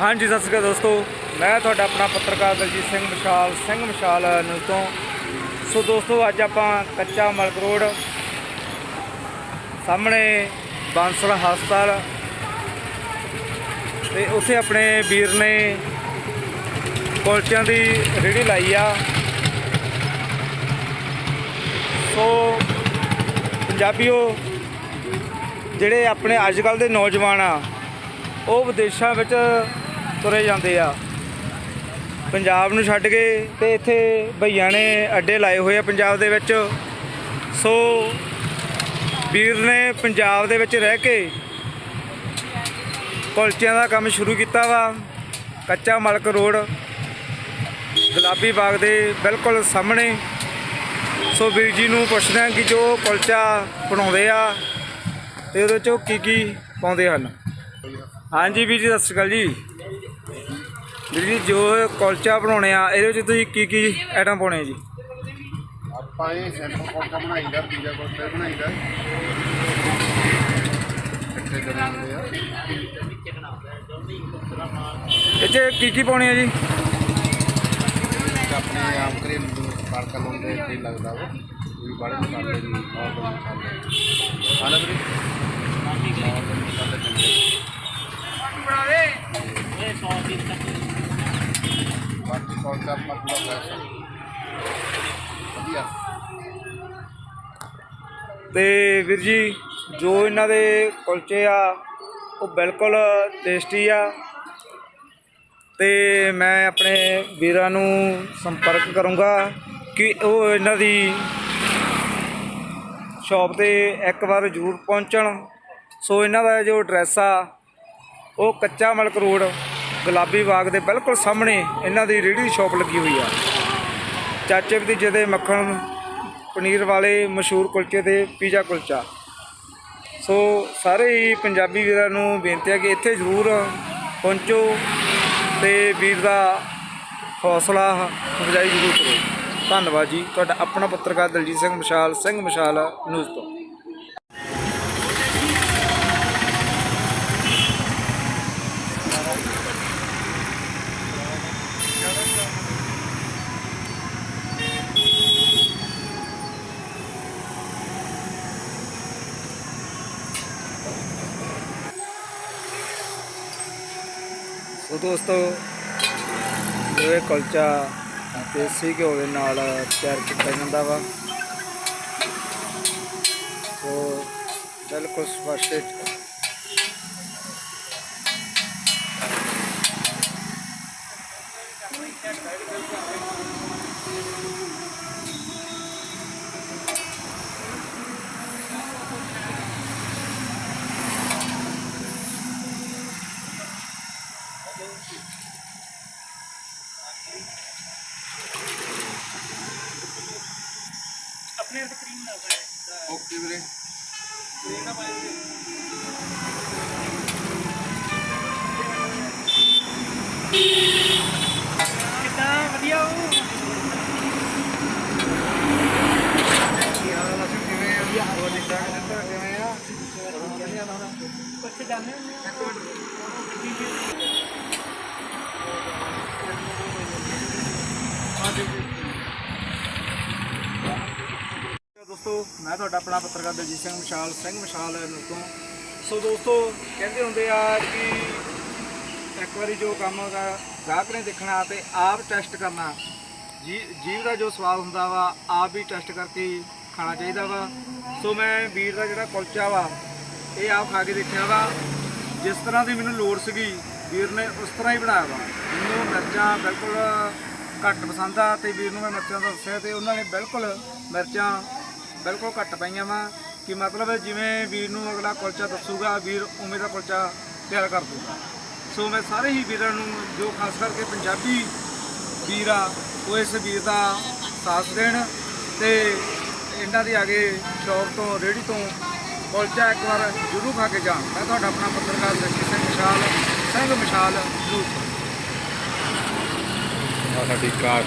ਹਾਂਜੀ, ਸਤਿ ਸ਼੍ਰੀ ਅਕਾਲ ਦੋਸਤੋ। ਮੈਂ ਤੁਹਾਡਾ ਆਪਣਾ ਪੱਤਰਕਾਰ ਦਲਜੀਤ ਸਿੰਘ ਮਸ਼ਾਲ ਸਿੰਘ ਮਸ਼ਾਲ ਨਿਊਜ਼ ਤੋਂ। ਸੋ ਦੋਸਤੋ, ਅੱਜ ਆਪਾਂ ਕੱਚਾ ਮਲਕ ਰੋਡ ਸਾਹਮਣੇ ਬਾਂਸਲ ਹਸਪਤਾਲ। ਤੇ ਉੱਥੇ ਆਪਣੇ ਵੀਰ ਨੇ ਕੁਲਚਿਆਂ ਦੀ ਰੇਹੜੀ ਲਾਈ ਆ। ਸੋ ਪੰਜਾਬੀਓ, ਜਿਹੜੇ ਆਪਣੇ ਅੱਜ ਕੱਲ ਦੇ ਨੌਜਵਾਨ ਆ, ਉਹ ਵਿਦੇਸ਼ਾਂ ਵਿੱਚ ਤੁਰੇ ਜਾਂਦੇ ਆ। ਪੰਜਾਬ ਨੂੰ ਛੱਡ ਕੇ ਤੇ ਇੱਥੇ ਭਈਆਂ ਨੇ ਅੱਡੇ ਲਾਏ ਹੋਏ ਆ ਪੰਜਾਬ ਦੇ ਵਿੱਚ। ਸੋ ਵੀਰ ਨੇ ਪੰਜਾਬ ਦੇ ਵਿੱਚ ਰਹਿ ਕੇ ਕੁਲਚਿਆਂ ਦਾ ਕੰਮ ਸ਼ੁਰੂ ਕੀਤਾ ਵਾ। ਕੱਚਾ ਮਲਕ ਰੋਡ, ਗੁਲਾਬੀ ਬਾਗ ਦੇ ਬਿਲਕੁਲ ਸਾਹਮਣੇ। ਸੋ ਵੀਰ ਜੀ ਨੂੰ ਪੁੱਛਦੇ ਹਾਂ ਕਿ ਜੋ ਕੁਲਚਾ ਬਣਾਉਂਦੇ ਆ ਤੇ ਉਹਦੇ ਚੋਂ ਕੀ ਕੀ ਪਾਉਂਦੇ ਹਨ। ਹਾਂਜੀ ਵੀਰ ਜੀ, ਸਤਿ ਸ਼੍ਰੀ ਅਕਾਲ ਜੀ। ਵੀਰ ਜੀ ਜੋ ਕੁਲਚਾ ਬਣਾਉਣੇ ਆ ਇਹਦੇ ਵਿੱਚ ਤੁਸੀਂ ਕੀ ਕੀ ਆਈਟਮ ਪਾਉਣੇ ਆ ਜੀ? ਆਪਾਂ ਇਹ ਸੈਂਪਲ ਕੋਟਾ ਬਣਾਈਦਾ ਪੀਜ਼ਾ ਕੋਟਾ ਬਣਾਈਦਾ। ਇਕੱਠੇ ਕਰੇ ਹੁੰਦੇ ਆ। 'ਚ ਕੀ ਕੀ ਪਾਉਣੇ ਆ ਜੀ? ਆਪਣੇ ਆਮ ਘਰੇਲੂ ਤੜਕਾ ਲਾਉਂਦੇ ਤੇ ਲੱਗਦਾ ਵਾ। ਕੋਈ ਬੜੇ ਮਸਾਲੇ ਨਹੀਂ ਨੌਰਮਲ ਮਸਾਲੇ। ਹਾਲਾ ਵੀਰੇ? ਵਧੀਆ। ਤੇ ਵੀਰ ਜੀ, ਜੋ ਇਹਨਾਂ ਦੇ ਕੁਲਚੇ ਆ, ਉਹ ਬਿਲਕੁਲ ਟੇਸਟੀ ਆ। ਤੇ ਮੈਂ ਆਪਣੇ ਵੀਰਾਂ ਨੂੰ ਸੰਪਰਕ ਕਰੂੰਗਾ ਕਿ ਉਹ ਇਹਨਾਂ ਦੀ ਸ਼ਾਪ ਤੇ ਇੱਕ ਵਾਰ ਜ਼ਰੂਰ ਪਹੁੰਚਣ। ਸੋ ਇਹਨਾਂ ਦਾ ਜੋ ਐਡਰੈਸ ਆ, ਉਹ ਕੱਚਾ ਮਲਕ ਰੋਡ, ਗੁਲਾਬੀ ਬਾਗ ਦੇ ਬਿਲਕੁਲ ਸਾਹਮਣੇ ਇਹਨਾਂ ਦੀ ਰੇਹੜੀ ਦੀ ਸ਼ਾਪ ਲੱਗੀ ਹੋਈ ਆ। ਚਾਚੇ ਭਤੀਜੇ ਦੇ ਮੱਖਣ ਪਨੀਰ ਵਾਲੇ, ਮਸ਼ਹੂਰ ਕੁਲਚੇ ਤੇ ਪੀਜ਼ਾ ਕੁਲਚਾ। ਸੋ ਸਾਰੇ ਹੀ ਪੰਜਾਬੀ ਵੀਰਾਂ ਨੂੰ ਬੇਨਤੀ ਹੈ ਕਿ ਇੱਥੇ ਜ਼ਰੂਰ ਪਹੁੰਚੋ ਤੇ ਵੀਰ ਦਾ ਹੌਸਲਾ ਅਫਜ਼ਾਈ ਜ਼ਰੂਰ ਕਰੋ। ਧੰਨਵਾਦ ਜੀ। ਤੁਹਾਡਾ ਆਪਣਾ ਪੱਤਰਕਾਰ ਦਲਜੀਤ ਸਿੰਘ ਮਸ਼ਾਲ ਸਿੰਘ ਮਸ਼ਾਲ ਨਿਊਜ਼ ਤੋਂ। ਸੋ ਦੋਸਤੋ ਜੋ ਇਹ ਕੁਲਚਾ ਦੇਸੀ ਘਿਓ ਦੇ ਨਾਲ ਤਿਆਰ ਕੀਤਾ ਜਾਂਦਾ ਵਾ। ਸੋ ਬਿਲਕੁਲ ਸਪਸ਼ਟ ਓਕੇ ਵੀਰੇ ਦੋਸਤੋ, ਮੈਂ ਤੁਹਾਡਾ ਆਪਣਾ ਪੱਤਰਕਾਰ ਦਲਜੀਤ ਸਿੰਘ ਮਸ਼ਾਲ ਸਿੰਘ ਮਸ਼ਾਲ ਨੂੰ ਤੋਂ। ਸੋ ਦੋਸਤੋ, ਕਹਿੰਦੇ ਹੁੰਦੇ ਆ ਕਿ ਇੱਕ ਵਾਰੀ ਜੋ ਕੰਮ ਗਾਹਕ ਨੇ ਦੇਖਣਾ ਤੇ ਆਪ ਟੈਸਟ ਕਰਨਾ। ਜੀ, ਜੀਵ ਦਾ ਜੋ ਸਵਾਦ ਹੁੰਦਾ ਵਾ, ਆਪ ਵੀ ਟੈਸਟ ਕਰਕੇ ਖਾਣਾ ਚਾਹੀਦਾ ਵਾ। ਸੋ ਮੈਂ ਵੀਰ ਦਾ ਜਿਹੜਾ ਕੁਲਚਾ ਵਾ, ਇਹ ਆਪ ਖਾ ਕੇ ਦੇਖਿਆ ਵਾ। ਜਿਸ ਤਰ੍ਹਾਂ ਦੀ ਮੈਨੂੰ ਲੋੜ ਸੀਗੀ, ਵੀਰ ਨੇ ਉਸ ਤਰ੍ਹਾਂ ਹੀ ਬਣਾਇਆ ਵਾ। ਮੈਨੂੰ ਮਿਰਚਾਂ ਬਿਲਕੁਲ ਘੱਟ ਪਸੰਦ ਆ ਤੇ ਵੀਰ ਨੂੰ ਮੈਂ ਮਿਰਚਾਂ ਦਾ ਦੱਸਿਆ ਤੇ ਉਹਨਾਂ ਨੇ ਬਿਲਕੁਲ ਮਿਰਚਾਂ ਬਿਲਕੁਲ ਘੱਟ ਪਈਆਂ ਵਾ, ਕਿ ਮਤਲਬ ਜਿਵੇਂ ਵੀਰ ਨੂੰ ਅਗਲਾ ਕੁਲਚਾ ਦੱਸੂਗਾ, ਵੀਰ ਉਵੇਂ ਦਾ ਕੁਲਚਾ ਤਿਆਰ ਕਰ ਦੂਗਾ। ਸੋ ਮੈਂ ਸਾਰੇ ਹੀ ਵੀਰਾਂ ਨੂੰ, ਜੋ ਖਾਸ ਕਰਕੇ ਪੰਜਾਬੀ ਵੀਰ ਆ, ਉਹ ਇਸ ਵੀਰ ਦਾ ਸਾਥ ਦੇਣ ਤੇ ਇਹਨਾਂ ਦੀ ਆਗੇ ਸ਼ੌਪ ਤੋਂ ਰੇੜੀ ਤੋਂ ਕੁਲਚਾ ਇੱਕ ਵਾਰ ਜ਼ਰੂਰ ਖਾ ਕੇ ਜਾਣ। ਮੈਂ ਤੁਹਾਡਾ ਆਪਣਾ ਪੱਤਰਕਾਰ ਜਗਜੀਤ ਸਿੰਘ ਮਸ਼ਾਲ, ਸਿੰਘ ਮਿਸ਼ਾਲ ਜ਼ਰੂਰ ਸਾਡੀ ਕਾਰ